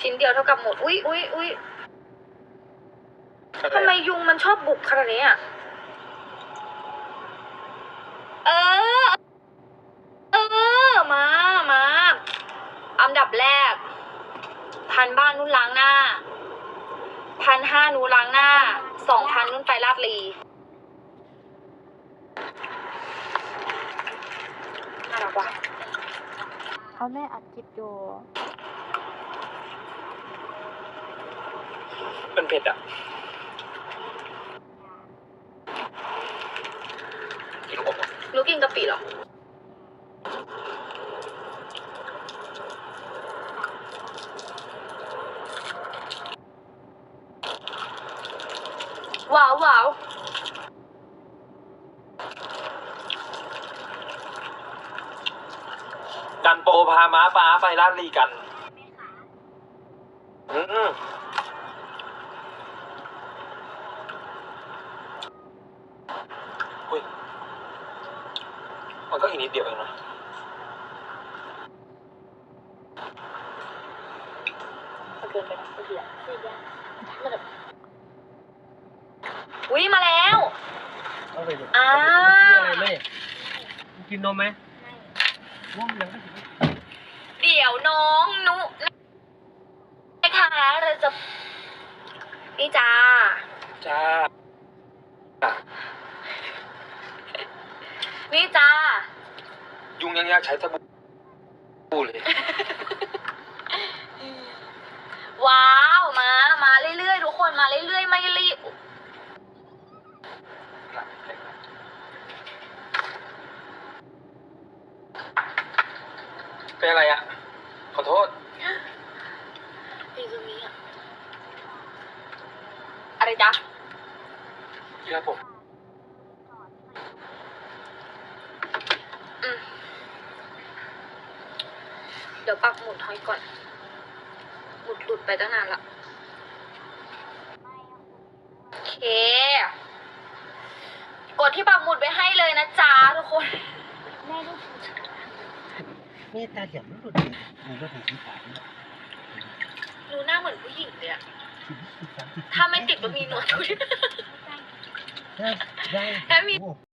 ชิ้นเดียวเท่ากับหมด อุ้ยอุ้ยอุ้ยทำไมยุงมันชอบบุกขนาดนี้อะ เออ เออ มา มาอันดับแรก พันบ้านนุ่นล้างหน้า พันห้านูล้างหน้า สองพันนุ่นไปลาดลีน่ารักว่ะเอาแม่อัดคลิปอยู่ เป็นเผ็ดอะ กินอบอะรู้กินกะปิเหรอ ว้าวว้าวกันโปรพาม้าป้าไปลาดลีกัน อืม อุ้ยมันก็อีกนิดเดียวเองนะเกินไปนะเมื่อกี้อะอุ้ยมาแล้วเอาไปดูอ่าอะไรแม่ กินนมไหมว่มยังไม่ถึงเดี๋ยวน้องนุนะคะเราจะนี่จ้าจ้า นี่จ้า ยุงยังอยากใช้สบู่เลย ว้าว มา มาเรื่อยๆทุกคนมาเรื่อยๆไม่รีบ เป็นอะไรอะ ขอโทษ อยู่ตรงนี้อะอะไรจ๊ะที่ครับผม เดี๋ยวปักหมุดถอยก่อน หมุดหลุดไปตั้งนานละโอเค กดที่ปักหมุดไปให้เลยนะจ๊ะทุกคนแม่ลูกแม่ตาเหี่ยวมันหลุดเลยมันก็ถึงที่ขาเนี่ยหนูหน้าเหมือนผู้หญิงเลยอะสิบสิบสามสิบถ้าไม่ติดก็มีหนวดด้วย ได้ได้ แล้วมี โอ้